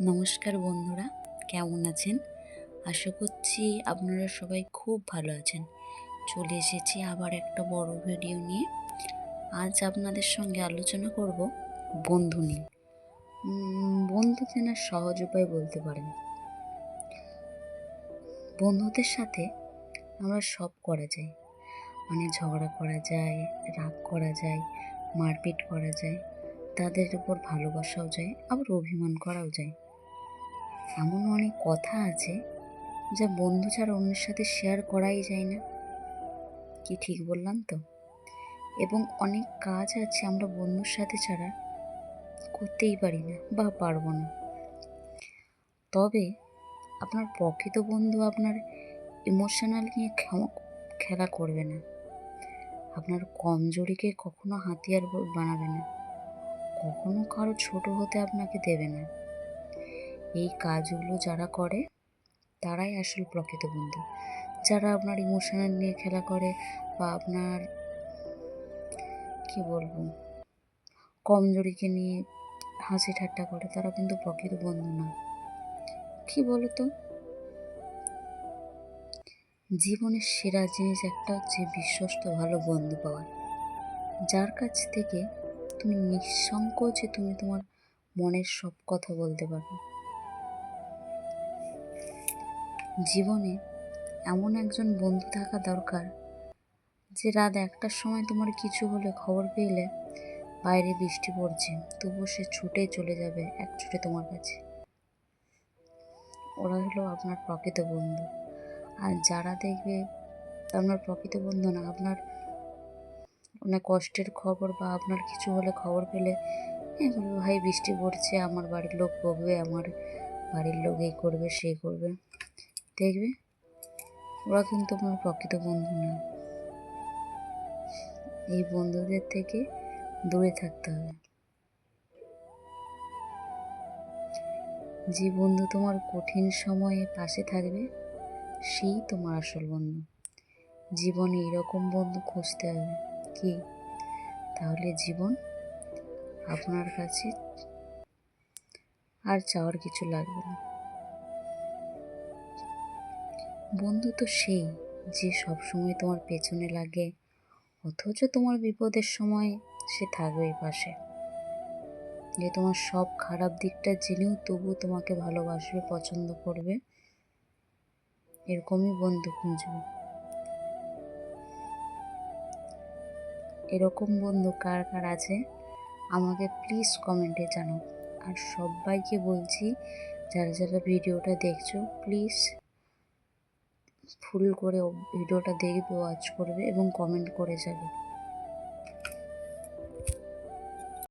নমস্কার বন্ধুরা, কেমন আছেন? আশা করছি আপনারা সবাই খুব ভালো আছেন। চলে এসেছি আবার একটা বড় ভিডিও নিয়ে। আজ আপনাদের সঙ্গে আলোচনা করব বন্ধু নিয়ে। বন্ধু চেনার সহজ উপায় বলতে পারেন। বন্ধুদের সাথে আমরা সব করা যায়। মানে ঝগড়া করা যায়, রাগ করা যায়, মারপিট করা যায়, তাদের উপর ভালোবাসাও যায়, আবার অভিমান করাও যায়। এমন অনেক কথা আছে যা বন্ধু ছাড়া অন্যের সাথে শেয়ার করাই যায় না। কি ঠিক বললাম তো? এবং অনেক কাজ আছে আমরা বন্ধুর সাথে ছাড়া করতেই পারি না বা পারব না। তবে আপনার প্রকৃত বন্ধু আপনার ইমোশনাল নিয়ে খেলা করবে না। আপনার কমজোরিকে কখনো হাতিয়ার বানাবে না। কখনো কারও ছোট হতে আপনাকে দেবে না। এই কাজগুলো যারা করে, তারাই আসল প্রকৃত বন্ধু। যারা আপনার ইমোশনাল নিয়ে খেলা করে বা আপনার, কি বলব, কমজোরিকে নিয়ে হাসি ঠাট্টা করে, তারা কিন্তু প্রকৃত বন্ধু না। কি বলতো? জীবনের সেরা জিনিস একটা হচ্ছে বিশ্বস্ত ভালো বন্ধু পাওয়া। যার কাছ থেকে তুমি নিঃসংকোচে তুমি তোমার মনের সব কথা বলতে পারবে। জীবনে এমন একজন বন্ধু থাকা দরকার যে রাত একটার সময় তোমার কিছু হলে খবর পেলে বাইরে বৃষ্টি পড়ছে, তবুও সে ছুটে চলে যাবে এক ছুটে তোমার কাছে। ওরা হলো আপনার প্রকৃত বন্ধু। আর যারা দেখবে আপনার প্রকৃত বন্ধু না, আপনার মানে কষ্টের খবর বা আপনার কিছু হলে খবর পেলে হ্যাঁ ভাই, বৃষ্টি পড়ছে, আমার বাড়ির লোক বকবে, আমার বাড়ির লোক এই করবে, সেই করবে। দেখবে? ওরা কিন্তু আপনার প্রকৃত বন্ধু না। এই বন্ধুদের থেকে দূরে থাকতে হবে। যে বন্ধু তোমার কঠিন সময়ে পাশে থাকবে, সেই তোমার আসল বন্ধু। জীবনে এরকম বন্ধু খুঁজতে হবে কি? তাহলে জীবন আপনার কাছে আর চাওয়ার কিছু লাগবে না। বন্ধু তো সেই যে সবসময় তোমার পেছনে লাগে, অথচ তোমার বিপদের সময় সে থাকবেই পাশে। যে তোমার সব খারাপ দিকটা জেনেও তবু তোমাকে ভালোবাসবে, পছন্দ করবে, এরকমই বন্ধু খুঁজবে। এরকম বন্ধু কার কার আছে, আমাকে প্লিজ কমেন্টে জানাও। আর সবাইকে বলছি, যারা যারা ভিডিওটা দেখছ প্লিজ ফুল করে ভিডিওটা দেখবে ওয়াচ করবে এবং কমেন্ট করে যাবে।